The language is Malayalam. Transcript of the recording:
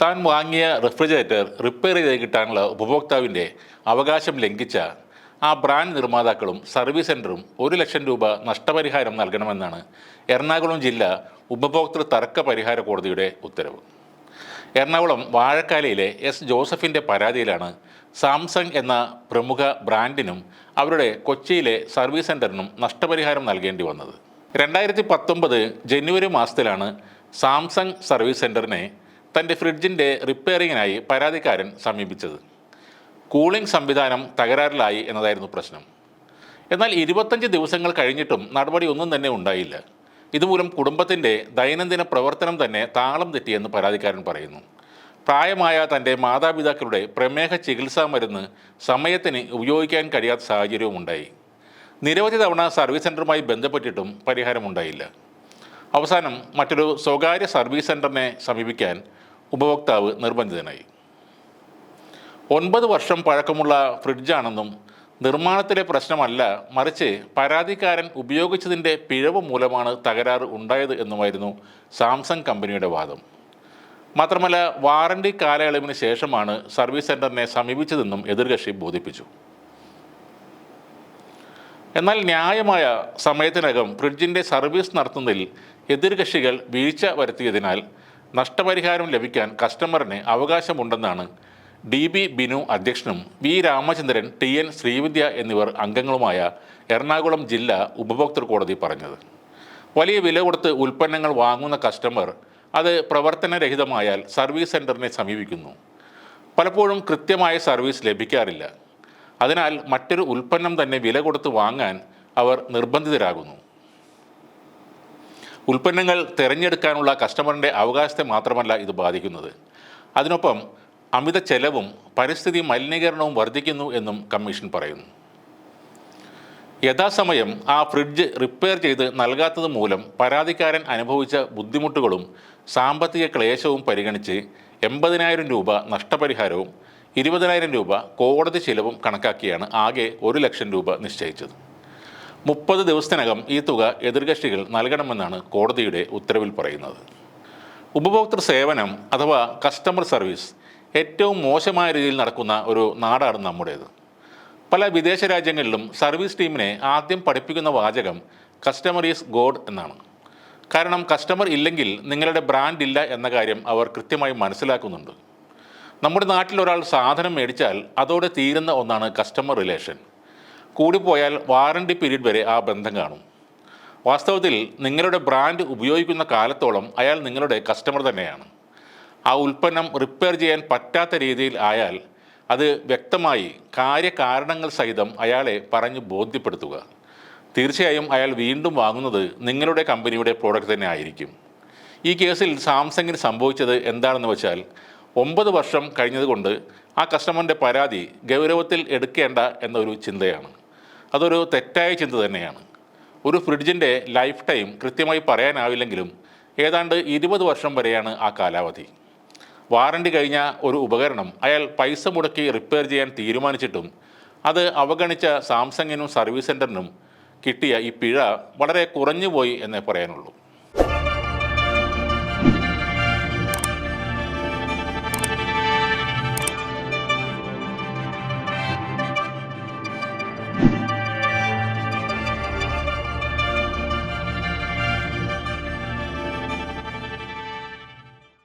താൻ വാങ്ങിയ റെഫ്രിജറേറ്റർ റിപ്പയർ ചെയ്ത് കിട്ടാനുള്ള ഉപഭോക്താവിന്റെ അവകാശം ലംഘിച്ച ആ ബ്രാൻഡ് നിർമ്മാതാക്കളും സർവീസ് സെന്ററും ഒരു ലക്ഷം രൂപ നഷ്ടപരിഹാരം നൽകണമെന്നാണ് എറണാകുളം ജില്ലാ ഉപഭോക്തൃ തർക്ക പരിഹാര കോടതിയുടെ ഉത്തരവ്. എറണാകുളം വാഴക്കാലയിലെ എസ് ജോസഫിന്റെ പരാതിയിലാണ് സാംസങ് എന്ന പ്രമുഖ ബ്രാൻഡിനും അവരുടെ കൊച്ചിയിലെ സർവീസ് സെന്ററിനും നഷ്ടപരിഹാരം നൽകേണ്ടി വന്നത്. രണ്ടായിരത്തി പത്തൊമ്പത് ജനുവരി മാസത്തിലാണ് സാംസങ് സർവീസ് സെന്ററിനെ തന്റെ ഫ്രിഡ്ജിന്റെ റിപ്പയറിങ്ങിനായി പരാതിക്കാരൻ സമീപിച്ചത്. കൂളിംഗ് സംവിധാനം തകരാറിലായി എന്നതായിരുന്നു പ്രശ്നം. എന്നാൽ ഇരുപത്തഞ്ച് ദിവസങ്ങൾ കഴിഞ്ഞിട്ടും നടപടി ഒന്നും തന്നെ ഉണ്ടായില്ല. ഇതുമൂലം കുടുംബത്തിന്റെ ദൈനംദിന പ്രവർത്തനം തന്നെ താളം തെറ്റിയെന്ന് പരാതിക്കാരൻ പറയുന്നു. പ്രായമായ തന്റെ മാതാപിതാക്കളുടെ പ്രമേഹ ചികിത്സാ മരുന്ന് സമയത്തിന് ഉപയോഗിക്കാൻ കഴിയാത്ത സാഹചര്യവും ഉണ്ടായി നിരവധി തവണ സർവീസ് സെന്ററുമായി ബന്ധപ്പെട്ടിട്ടും പരിഹാരമുണ്ടായില്ല. അവസാനം മറ്റൊരു സ്വകാര്യ സർവീസ് സെന്ററിനെ സമീപിക്കാൻ ഉപഭോക്താവ് നിർബന്ധിതനായി. ഒൻപത് വർഷം പഴക്കമുള്ള ഫ്രിഡ്ജാണെന്നും നിർമ്മാണത്തിലെ പ്രശ്നമല്ല മറിച്ച് പരാതിക്കാരൻ ഉപയോഗിച്ചതിന്റെ പിഴവ് മൂലമാണ് തകരാറ് ഉണ്ടായത് എന്നുമായിരുന്നു സാംസങ് കമ്പനിയുടെ വാദം. മാത്രമല്ല വാറണ്ടി കാലയളവിന് ശേഷമാണ് സർവീസ് സെന്ററിനെ സമീപിച്ചതെന്നും എതിർകക്ഷി ബോധിപ്പിച്ചു. എന്നാൽ ന്യായമായ സമയത്തിനകം ഫ്രിഡ്ജിന്റെ സർവീസ് നടത്തുന്നതിൽ എതിർകക്ഷികൾ വീഴ്ച വരുത്തിയതിനാൽ നഷ്ടപരിഹാരം ലഭിക്കാൻ കസ്റ്റമറിന് അവകാശമുണ്ടെന്നാണ് ഡി ബി ബിനു അധ്യക്ഷനും V Ramachandran T N Sreevidya എന്നിവർ അംഗങ്ങളുമായ എറണാകുളം ജില്ലാ ഉപഭോക്തൃ കോടതി പറഞ്ഞത്. വലിയ വില കൊടുത്ത് ഉൽപ്പന്നങ്ങൾ വാങ്ങുന്ന കസ്റ്റമർ അത് പ്രവർത്തനരഹിതമായാൽ സർവീസ് സെന്ററിനെ സമീപിക്കുന്നു. പലപ്പോഴും കൃത്യമായ സർവീസ് ലഭിക്കാറില്ല. അതിനാൽ മറ്റൊരു ഉൽപ്പന്നം തന്നെ വില കൊടുത്ത് വാങ്ങാൻ അവർ നിർബന്ധിതരാകുന്നു. ഉൽപ്പന്നങ്ങൾ തിരഞ്ഞെടുക്കാനുള്ള കസ്റ്റമറിന്റെ അവകാശത്തെ മാത്രമല്ല ഇത് ബാധിക്കുന്നത്. അതിനൊപ്പം അമിത ചെലവും പരിസ്ഥിതി മലിനീകരണവും വർദ്ധിക്കുന്നു എന്നും കമ്മീഷൻ പറയുന്നു. യഥാസമയം ആ ഫ്രിഡ്ജ് റിപ്പയർ ചെയ്ത് നൽകാത്തത് മൂലം പരാതിക്കാരൻ അനുഭവിച്ച ബുദ്ധിമുട്ടുകളും സാമ്പത്തിക ക്ലേശവും പരിഗണിച്ച് എൺപതിനായിരം രൂപ നഷ്ടപരിഹാരവും ഇരുപതിനായിരം രൂപ കോടതി ചിലവും കണക്കാക്കിയാണ് ആകെ ഒരു ലക്ഷം രൂപ നിശ്ചയിച്ചത്. മുപ്പത് ദിവസത്തിനകം ഈ തുക എതിർകക്ഷികൾ നൽകണമെന്നാണ് കോടതിയുടെ ഉത്തരവിൽ പറയുന്നത്. ഉപഭോക്തൃ സേവനം അഥവാ കസ്റ്റമർ സർവീസ് ഏറ്റവും മോശമായ രീതിയിൽ നടക്കുന്ന ഒരു നാടാണ് നമ്മുടേത്. പല വിദേശ രാജ്യങ്ങളിലും സർവീസ് ടീമിനെ ആദ്യം പഠിപ്പിക്കുന്ന വാചകം കസ്റ്റമർ ഈസ് ഗോഡ് എന്നാണ്. കാരണം കസ്റ്റമർ ഇല്ലെങ്കിൽ നിങ്ങളുടെ ബ്രാൻഡ് ഇല്ല എന്ന കാര്യം അവർ കൃത്യമായി മനസ്സിലാക്കുന്നുണ്ട്. നമ്മുടെ നാട്ടിൽ ഒരാൾ സാധനം മേടിച്ചാൽ അതോടെ തീരുന്ന ഒന്നാണ് കസ്റ്റമർ റിലേഷൻ കൂടിപ്പോയാൽ വാറണ്ടി പീരീഡ് വരെ ആ ബന്ധം കാണും. വാസ്തവത്തിൽ നിങ്ങളുടെ ബ്രാൻഡ് ഉപയോഗിക്കുന്ന കാലത്തോളം അയാൾ നിങ്ങളുടെ കസ്റ്റമർ തന്നെയാണ്. ആ ഉൽപ്പന്നം റിപ്പയർ ചെയ്യാൻ പറ്റാത്ത രീതിയിൽ ആയാൽ അത് വ്യക്തമായി കാര്യകാരണങ്ങൾ സഹിതം അയാളെ പറഞ്ഞ് ബോധ്യപ്പെടുത്തുക. തീർച്ചയായും അയാൾ വീണ്ടും വാങ്ങുന്നത് നിങ്ങളുടെ കമ്പനിയുടെ പ്രോഡക്റ്റ് തന്നെ ആയിരിക്കും. ഈ കേസിൽ സാംസങ്ങിന് സംഭവിച്ചത് എന്താണെന്ന് വെച്ചാൽ ഒമ്പത് വർഷം കഴിഞ്ഞതുകൊണ്ട് ആ കസ്റ്റമറിന്റെ പരാതി ഗൗരവത്തിൽ എടുക്കേണ്ട എന്നൊരു ചിന്തയാണ്. അതൊരു തെറ്റായ ചിന്ത തന്നെയാണ്. ഒരു ഫ്രിഡ്ജിന്റെ ലൈഫ് ടൈം കൃത്യമായി പറയാനാവില്ലെങ്കിലും ഏതാണ്ട് ഇരുപത് വർഷം വരെയാണ് ആ കാലാവധി. വാറണ്ടി കഴിഞ്ഞ ഒരു ഉപകരണം അയാൾ പൈസ മുടക്കി റിപ്പയർ ചെയ്യാൻ തീരുമാനിച്ചിട്ടും അത് അവഗണിച്ച സാംസങ്ങിനും സർവീസ് സെന്ററിനും കിട്ടിയ ഈ പിഴ വളരെ കുറഞ്ഞുപോയി എന്നേ പറയാനുള്ളൂ.